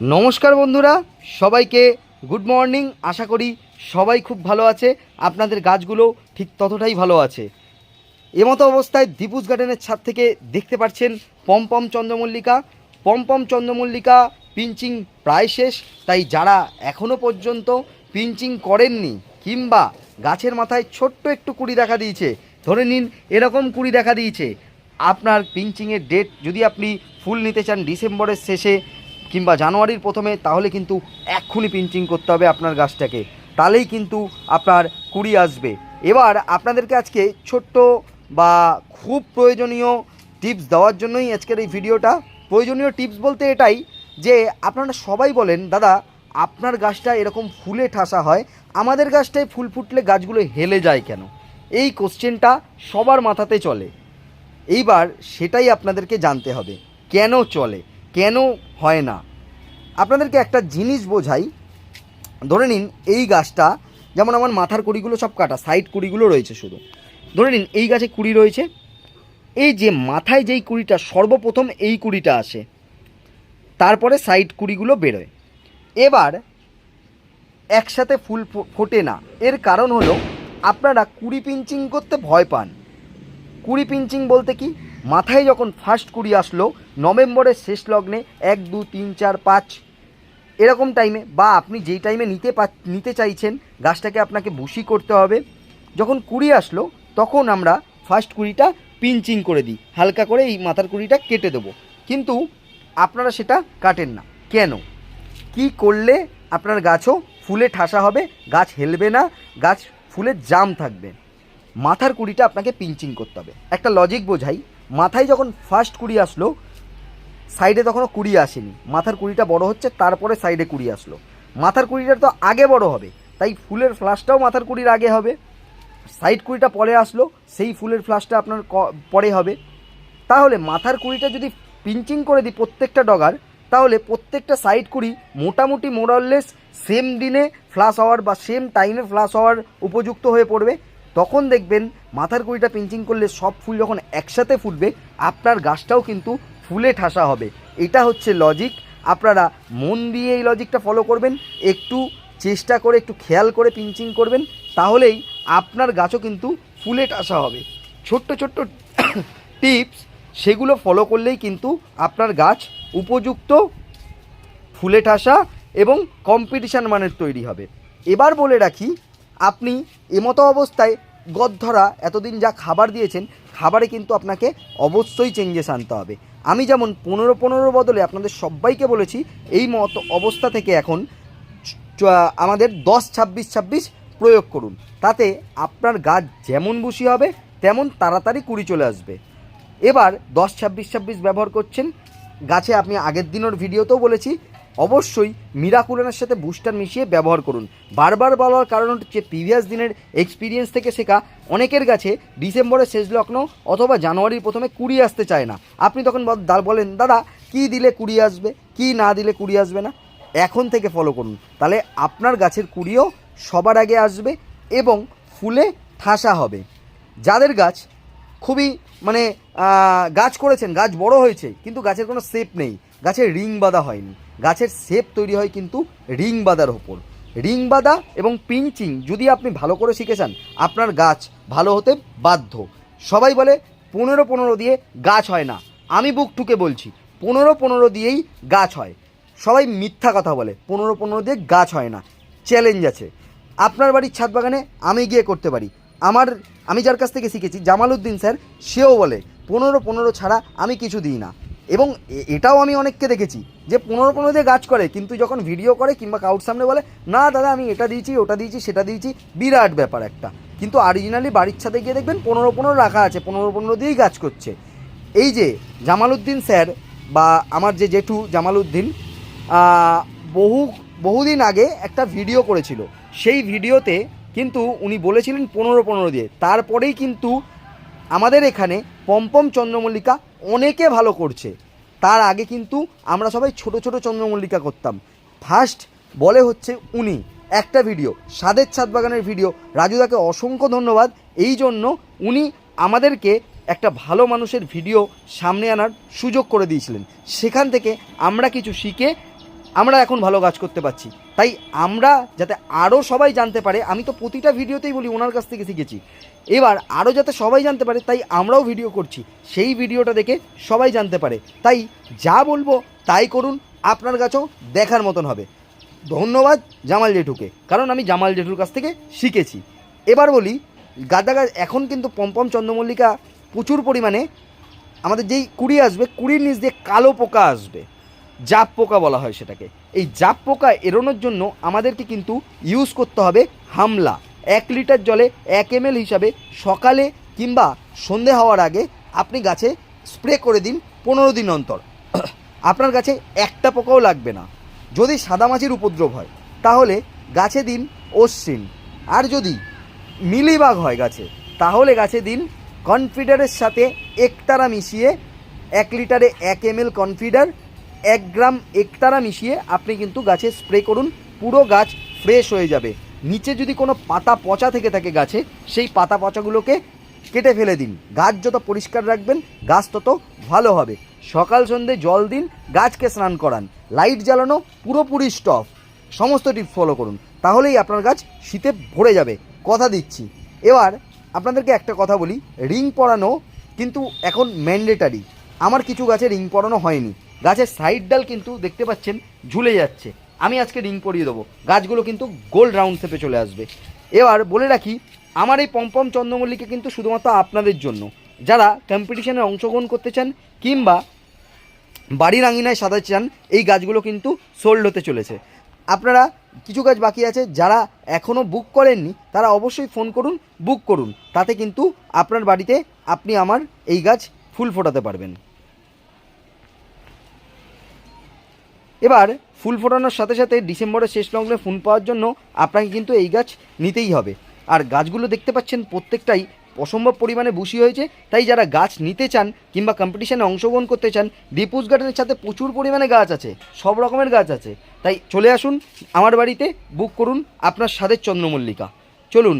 নমস্কার বন্ধুরা, সবাইকে গুড মর্নিং আশা করি সবাই খুব ভালো আছে, আপনাদের গাছগুলো ঠিক ততটাই ভালো আছে। এমতো অবস্থায় দীপুস গার্ডেনের ছাদ থেকে দেখতে পাচ্ছেন পমপম চন্দ্রমল্লিকা। পমপম চন্দ্রমল্লিকা পিঞ্চিং প্রায় শেষ, তাই যারা এখনও পর্যন্ত পিঞ্চিং করেননি কিংবা গাছের মাথায় ছোট্ট একটু কুড়ি দেখা দিয়েছে, ধরে নিন এরকম কুড়ি দেখা দিয়েছে, আপনার পিঞ্চিংয়ের ডেট যদি আপনি ফুল নিতে চান ডিসেম্বরের শেষে কিংবা জানুয়ারির প্রথমে, তাহলে কিন্তু এক্ষুনি পিঞ্চিং করতে হবে আপনার গাছটাকে। তাহলেই কিন্তু আপনার কুড়ি আসবে। এবার আপনাদেরকে আজকে ছোট্ট বা খুব প্রয়োজনীয় টিপস দেওয়ার জন্যই আজকের এই ভিডিওটা। প্রয়োজনীয় টিপস বলতে এটাই যে, আপনারা সবাই বলেন, দাদা, আপনার গাছটা এরকম ফুলে ঠাসা হয়, আমাদের গাছটায় ফুল ফুটলে গাছগুলো হেলে যায় কেন? এই কোশ্চেনটা সবার মাথাতে চলে। এইবার সেটাই আপনাদেরকে জানতে হবে। কেন চলে? কেন হয় না। আপনাদেরকে একটা জিনিস বোঝাই। ধরে নিন, এই গাছটা, যেমন আমার মাথার কুড়িগুলো সব কাটা সাইড কুড়িগুলো রয়েছে শুধু। ধরে নিন, এই গাছে কুড়ি রয়েছে। এই যে মাথায় যেই কুড়িটা, সর্বপ্রথম এই কুড়িটা আসে। তারপরে সাইড কুড়িগুলো বেরোয়। এবার, একসাথে ফুল ফোটে না। এর কারণ হলো, আপনারা কুড়ি পিঞ্চিং করতে ভয় পান। কুড়ি পিঞ্চিং বলতে কি? মাথায় যখন ফার্স্ট কুড়ি আসলো নভেম্বরের শেষ লগ্নে এক, দু, তিন, চার, পাঁচ, এরকম টাইমে বা আপনি যেই টাইমে নিতে পা, নিতে চাইছেন, গাছটাকে আপনাকে বুশি করতে হবে। যখন কুড়ি আসলো, তখন আমরা ফার্স্ট কুড়িটা পিঞ্চিং করে দিই। হালকা করে এই মাথার কুড়িটা কেটে দেবো। কিন্তু আপনারা সেটা কাটেন না। কেন? কি করলে আপনার গাছও ফুলে ঠাসা হবে, গাছ হেলবে না, গাছ ফুলের জাম থাকবে? মাথার কুড়িটা আপনাকে পিঞ্চিং করতে হবে। একটা লজিক বোঝাই, মাথায় যখন ফার্স্ট কুড়ি আসলো সাইডে তখনও কুড়ি আসেনি। মাথার কুড়িটা বড় হচ্ছে, তারপরে সাইডে কুড়ি আসলো। মাথার কুড়িটা তো আগে বড় হবে, তাই ফুলের ফ্লাশটাও মাথার কুড়ির আগে হবে। সাইড কুড়িটা পরে আসলো, সেই ফুলের ফ্লাশটা আপনার পরে হবে। তাহলে মাথার কুড়িটা যদি পিঞ্চিং করে দিই প্রত্যেকটা ডগার, তাহলে প্রত্যেকটা সাইড কুড়ি মোটামুটি মোরাললেস সেম দিনে ফ্লাশ হওয়ার বা সেম টাইমে ফ্লাশ হওয়ার উপযুক্ত হয়ে পড়বে। তখন দেখবেন মাথার কুড়িটা পিঞ্চিং করলে সব ফুল যখন একসাথে ফুটবে, আপনার গাছটাও কিন্তু ফুলে ঠাসা হবে। এটা হচ্ছে লজিক আপনারা মন দিয়ে এই লজিকটা ফলো করবেন, একটু চেষ্টা করে, একটু খেয়াল করে পিঞ্চিং করবেন, তাহলেই আপনার গাছও কিন্তু ফুলে ঠাসা হবে। ছোট্ট ছোট্ট টিপস সেগুলো ফলো করলেই কিন্তু আপনার গাছ উপযুক্ত, ফুলে ঠাসা এবং কম্পিটিশান মানের তৈরি হবে। এবার বলে রাখি, আপনি এমতো অবস্থায় গদ্ধরা এতদিন যা খাবার দিয়েছেন, খাবারে কিন্তু আপনাকে অবশ্যই চেঞ্জেস আনতে হবে। আমি যেমন পনেরো পনেরো বদলে আপনাদের সবাইকে বলেছি, এই মতো অবস্থা থেকে এখন আমাদের দশ ছাব্বিশ ছাব্বিশ প্রয়োগ করুন। তাতে আপনার গাছ যেমন বুশি হবে, তেমন তাড়াতাড়ি কুড়ি চলে আসবে। এবার দশ ছাব্বিশ ছাব্বিশ ব্যবহার করছেন, গাছে আপনি আগের দিনের ভিডিওতেও বলেছি অবশ্যই মিরাকুলেনের সাথে বুস্টার মিশিয়ে ব্যবহার করুন। বারবার বলার কারণ হচ্ছে প্রিভিয়াস দিনের এক্সপিরিয়েন্স থেকে শেখা অনেকের কাছে ডিসেম্বরের শেষ লগ্ন অথবা জানুয়ারির প্রথমে কুড়ি আসতে চায় না। আপনি তখন বলেন, দাদা, কি দিলে কুড়ি আসবে? কি না দিলে কুড়ি আসবে না? এখন থেকে ফলো করুন। তাহলে আপনার গাছের কুড়িও সবার আগে আসবে এবং ফুলে ঠাসা হবে। যাদের গাছ খুবই মানে গাছ করেছেন, গাছ বড় হয়েছে, কিন্তু গাছের কোনো শেপ নেই। গাছের রিং বাঁধা হয়নি। গাছের শেপ তৈরি হয় কিন্তু রিং বাঁধার ওপর। রিং বাঁধা এবং পিঞ্চিং যদি আপনি ভালো করে শিখে চান আপনার গাছ ভালো হতে বাধ্য। সবাই বলে, পনেরো পনেরো দিয়ে গাছ হয় না। আমি বুক ঠুকে বলছি, পনেরো পনেরো দিয়েই গাছ হয়। সবাই মিথ্যা কথা বলে, পনেরো পনেরো দিয়ে গাছ হয় না। চ্যালেঞ্জ আছে। আপনার বাড়ির ছাদ বাগানে আমি গিয়ে করতে পারি। আমার, আমি যার কাছ থেকে শিখেছি, জামালউদ্দিন স্যার, সেও বলে, পনেরো পনেরো ছাড়া আমি কিছু দিই না। এবং এটাও আমি অনেককে দেখেছি যে পনেরো পনেরো দিয়ে গাছ করে, কিন্তু যখন ভিডিও করে কিংবা কাউর সামনে বলে, না দাদা, আমি এটা দিয়েছি, ওটা দিয়েছি, সেটা দিয়েছি, বিরাট ব্যাপার একটা। কিন্তু অরিজিনালি বাড়ির ছাদে গিয়ে দেখবেন পনেরো পনেরো রাখা আছে, পনেরো পনেরো দিয়েই গাছ করছে। এই যে জামালউদ্দিন স্যার বা আমার যে জেঠু জামালউদ্দিন বহু, বহুদিন আগে একটা ভিডিও করেছিল। সেই ভিডিওতে কিন্তু উনি বলেছিলেন পনেরো পনেরো দিয়ে। তারপরেই কিন্তু আমাদের এখানে পম্পম চন্দ্রমল্লিকা অনেকে ভালো করছে। তার আগে কিন্তু আমরা সবাই ছোট ছোট চন্দ্রমল্লিকা করতাম। ফার্স্ট বলে হচ্ছে উনি। একটা ভিডিও সাদের ছাদ বাগানের ভিডিও রাজুদাকে অসংখ্য ধন্যবাদ। এই জন্য উনি আমাদেরকে একটা ভালো মানুষের ভিডিও সামনে আনার সুযোগ করে দিয়েছিলেন। সেখান থেকে আমরা কিছু শিখে আমরা এখন ভালো কাজ করতে পারছি। তাই আমরা যাতে আরও সবাই জানতে পারে, আমি তো প্রতিটা ভিডিওতেই বলি ওনার কাছ থেকে শিখেছি। এবার আরও যাতে সবাই জানতে পারে, তাই আমরাও ভিডিও করছি। সেই ভিডিওটা দেখে সবাই জানতে পারে। তাই যা বলব তাই করুন, আপনার কাছেও দেখার মতন হবে। ধন্যবাদ জামাল জেঠুকে, কারণ আমি জামাল জেঠুর কাছ থেকে শিখেছি। এবার বলি গাঁদা গাছ এখন কিন্তু পম্পম চন্দ্রমল্লিকা প্রচুর পরিমাণে আমাদের যেই কুড়ি আসবে, কুড়ির নিচ দিয়ে কালো পোকা আসবে। জাপ পোকা বলা হয় সেটাকে। এই জাপ পোকা এড়োনোর জন্য আমাদেরকে কিন্তু ইউজ করতে হবে হামলা। এক লিটার জলে এক এম হিসাবে সকালে কিংবা সন্ধে হওয়ার আগে আপনি গাছে স্প্রে করে দিন পনেরো দিন অন্তর। আপনার গাছে একটা পোকাও লাগবে না। যদি সাদামাছির উপদ্রব হয়, তাহলে গাছে দিন অশ্বিন। আর যদি মিলিবাগ হয় গাছে, তাহলে গাছে দিন কনফিডারের সাথে একতারা মিশিয়ে এক লিটারে এক এম এল কনফিডার এক গ্রাম একতারা মিশিয়ে আপনি কিন্তু গাছে স্প্রে করুন, পুরো গাছ ফ্রেশ হয়ে যাবে। নিচে যদি কোনো পাতা পচা থেকে থাকে গাছে, সেই পাতা পচাগুলোকে কেটে ফেলে দিন। গাছ যত পরিষ্কার রাখবেন, গাছ তত ভালো হবে। সকাল সন্ধে জল দিন, গাছকে স্নান করান। লাইট জ্বালানো পুরোপুরি স্টপ সমস্ত টিপস ফলো করুন। তাহলেই আপনার গাছ শীতে ভরে যাবে। কথা দিচ্ছি। এবার আপনাদেরকে একটা কথা বলি। রিং পরানো কিন্তু এখন ম্যান্ডেটারি আমার কিছু গাছে রিং পরানো হয়নি। গাছের সাইড ডাল কিন্তু দেখতে পাচ্ছেন ঝুলে যাচ্ছে। আমি আজকে রিং পরিয়ে দেবো। গাছগুলো কিন্তু গোল রাউন্ড শেপে চলে আসবে। এবার বলে রাখি, আমার এই পম্পম চন্দ্রমল্লিকা কিন্তু শুধুমাত্র আপনাদের জন্য। যারা কম্পিটিশনে অংশগ্রহণ করতে চান কিংবা বাড়ির আঙিনায় সাজাতে চান, এই গাছগুলো কিন্তু সোল্ড হতে চলেছে। আপনারা কিছু গাছ বাকি আছে যারা এখনও বুক করেননি, তারা অবশ্যই ফোন করুন বুক করুন। তাতে কিন্তু আপনার বাড়িতে আপনি আমার এই গাছ ফুল ফোটাতে পারবেন। এবার, ফুল ফোটানোর সাথে সাথে ডিসেম্বরের শেষ লগ্নে ফুল পাওয়ার জন্য আপনাকে কিন্তু এই গাছ নিতেই হবে। আর গাছগুলো দেখতে পাচ্ছেন প্রত্যেকটাই অসম্ভব পরিমাণে বুশি হয়েছে। তাই যারা গাছ নিতে চান কিংবা কম্পিটিশানে অংশগ্রহণ করতে চান ডিপুস গার্ডেনের সাথে প্রচুর পরিমাণে গাছ আছে, সব রকমের গাছ আছে। তাই চলে আসুন আমার বাড়িতে বুক করুন আপনার স্বাদের চন্দ্রমল্লিকা। চলুন